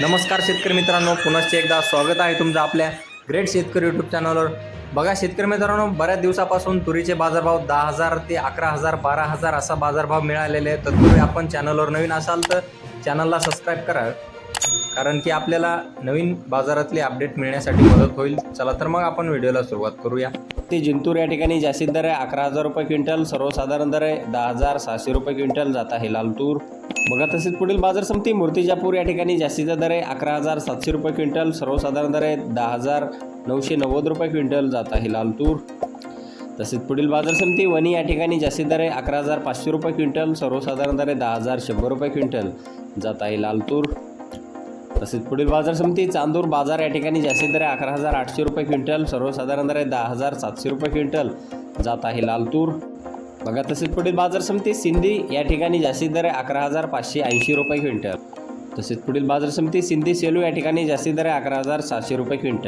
नमस्कार शेतकरी मित्रांनो पुनश्च एकदा स्वागत आहे तुमचं आपल्या ग्रेट शेतकरी यूट्यूब चॅनलवर बघा शेतकरी मित्रांनो बऱ्याच दिवसापासून तुरीचे बाजारभाव दहा हजार ते अकरा हजार बारा हजार असा बाजारभाव मिळालेले आहे तत्पूर्वी आपण चॅनलवर नवीन असाल तर चॅनलला सबस्क्राईब करा. कारण की आपल्याला नवीन बाजारातले अपडेट मिळण्यासाठी मदत होईल. चला तर मग आपण व्हिडिओला सुरुवात करूया. ते जिंतूर या ठिकाणी जास्तीत दर आहे अकरा हजार रुपये क्विंटल सर्वसाधारण दर आहे दहा हजार सहाशे रुपये क्विंटल जात आहे लालतूर बघा तसेच पुढील बाजार समिती मूर्तिजापूर या ठिकाणी जास्तीचा दर आहे अकरा हजार सातशे रुपये क्विंटल सर्वसाधारण दर आहे दहा हजार नऊशे नव्वद रुपये क्विंटल जात आहे लालतूर तसेच पुढील बाजार समिती वणी या ठिकाणी जास्तीत दर आहे अकरा हजार पाचशे रुपये क्विंटल सर्वसाधारण दर आहे दहा हजार शंभर रुपये क्विंटल जात आहे लालतूर तसेच पुढील बाजार समिती चांदूर बाजार या ठिकाणी जास्तीत दर अकरा हजार आठशे रुपये क्विंटल सर्वसाधारण दर दहा हजार सातशे रुपये क्विंटल जात आहे लालतूर. बघा तसेच पुढील बाजार समिती सिंधी या ठिकाणी जास्तीत दर अकरा हजार पाचशे ऐंशी रुपये क्विंटल. तसेच पुढील बाजार समिती सिंधी सेलू या ठिकाणी जास्तीत दर अकरा हजार सातशे रुपये क्विंटल.